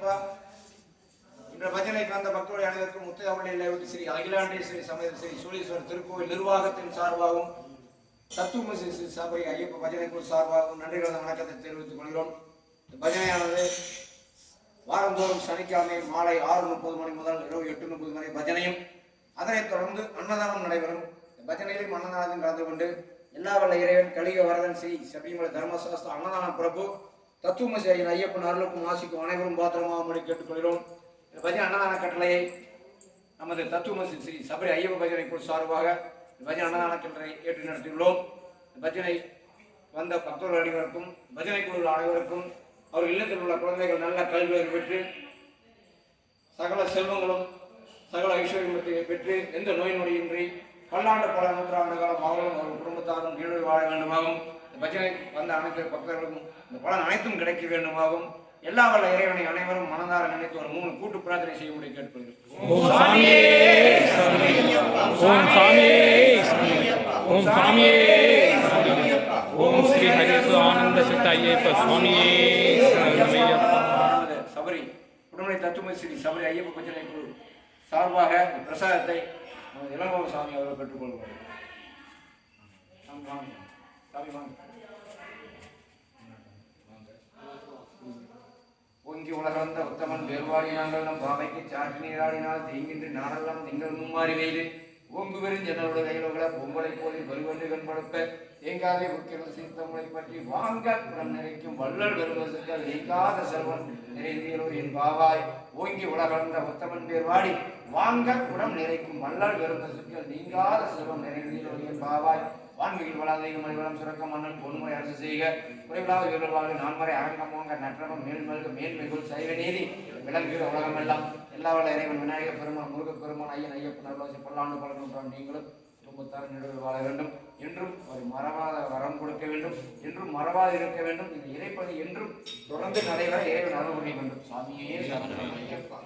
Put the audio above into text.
ஐயப்பா இன்ற பஜனைக்கு வந்த மக்களுடைய அனைவருக்கும் முத்தையாவளியில் ஸ்ரீ அகிலாண்டேஸ்வரி சமேத ஸ்ரீ சூழீஸ்வரர் திருக்கோவில் நிர்வாகத்தின் சார்பாகவும் தத்துவ ஸ்ரீ சபை ஐயப்ப பஜனை குழு சார்பாகவும் நன்றி கலந்த வணக்கத்தை தெரிவித்துக் கொள்கிறோம். இந்த பஜனையானது வாரந்தோறும் சனிக்கிழமை மாலை ஆறு முப்பது மணி முதல் இரவு எட்டு முப்பது மணி பஜனையும் அதனைத் தொடர்ந்து அன்னதானம் நடைபெறும். பஜனையிலும் அன்னதானத்தில் கலந்து கொண்டு எல்லா வல்ல இறைவன் கலிக வரதன் ஸ்ரீ சபரிமலை தர்மசாஸ்திர அன்னதான பிரபு தத்துவமசியின் ஐயப்பன் அருளுக்கும் ஆசிக்கும் அனைவரும் பாத்திரமாகும்படி கேட்டுக்கொள்கிறோம். இந்த பஜனை அன்னதான கட்டளையை நமது தத்துவமசி ஸ்ரீ சபரி ஐயப்ப பஜனை குழு சார்பாக இந்த பஜனை அன்னதான கட்டளை ஏற்று நடத்தியுள்ளோம். இந்த பஜனை வந்த பக்தர்கள் அனைவருக்கும் பஜனை குழு அனைவருக்கும் அவர் இல்லத்தில் உள்ள குழந்தைகள் நல்ல கல்வி பெற்று சகல செல்வங்களும் சகல ஐஸ்வர்யத்தை பெற்று எந்த நோய் நொடியின்றி பல்லாண்டு பல நூற்றாண்டு காலம் அவர்களும் அவர் குடும்பத்தாரும் நீடு வாழ வேண்டுமாகும் இந்த பஜனை வந்த அனைத்து பக்தர்களுக்கும் இந்த பலன் அனைத்தும் கிடைக்க வேண்டுமாகும் எல்லா வல்ல இறைவனை அனைவரும் மனதார நினைத்து ஒரு மூணு கூட்டு பிரார்த்தனை செய்யும்படி கேட்டுக்கொள்கிறேன். ஓம் ஸ்ரீ ஹரிசு ஆனந்த சித்த ஐயப்ப சுவாமியே. சபரி உடனடி தத்துவ ஸ்ரீ சபரி ஐயப்ப பஜனை குழு சார்பாக பிரசாதத்தை இளங்கோ சாமி அவர்கள் பெற்றுக்கொள்வார். சாமி வாங்க. சாமி வாங்க. ஓங்கி உத்தமன் வேறுவாடி நாங்கள் நம் பாவைக்கு சாற்றி நீராடினால் தீங்கின்றி நாடெல்லாம் திங்கள் மும்மாறி வெய்து. ஓங்கு வெறும் ஜன்னலுடைய கையிலோட பொங்கலை போலி வலுவென்று கண்படுப்ப தேங்காதை உக்கிரம் சீர்த்தமுறை பற்றி வாங்க புறம் நிறைக்கும் வள்ளல் வருவதற்கு நீங்காத செல்வன் நிறைந்தீரோ என் பாவாய். ஓங்கி உலகந்த உத்தமன் பேர் வாடி வாங்க புறம் நிறைக்கும் வள்ளல் வருவதற்கு நீங்காத செல்வம் நிறைந்தீரோ என் பாவாய். வான்மிகள் வளாதீக மணிவளம் சுரக்க மன்னன் பொன்முறை அரசு செய்க. குறைவிலாத வீரர்களாக நான்மறை அரங்கமோங்க நற்றவம் மேல்மல்க மேன்மைகுள் சைவ நீதி விளங்குகிற உலகமெல்லாம். எல்லா வேலை இறைவன் விநாயகர் பெருமான் முருகப் பெருமான் ஐயன் ஐயப்பன் அருளாசி பல்லாண்டு பல நீங்களும் குடும்பத்தார் நடுவில் வாழ வேண்டும். என்றும் ஒரு மறவாத வரம் கொடுக்க வேண்டும். என்றும் மறவாது இருக்க வேண்டும். இந்த இறைப்பணி என்றும் தொடர்ந்து நடைபெற இறைவன் அருள் புரிய வேண்டும். சாமியே ஐயப்பா.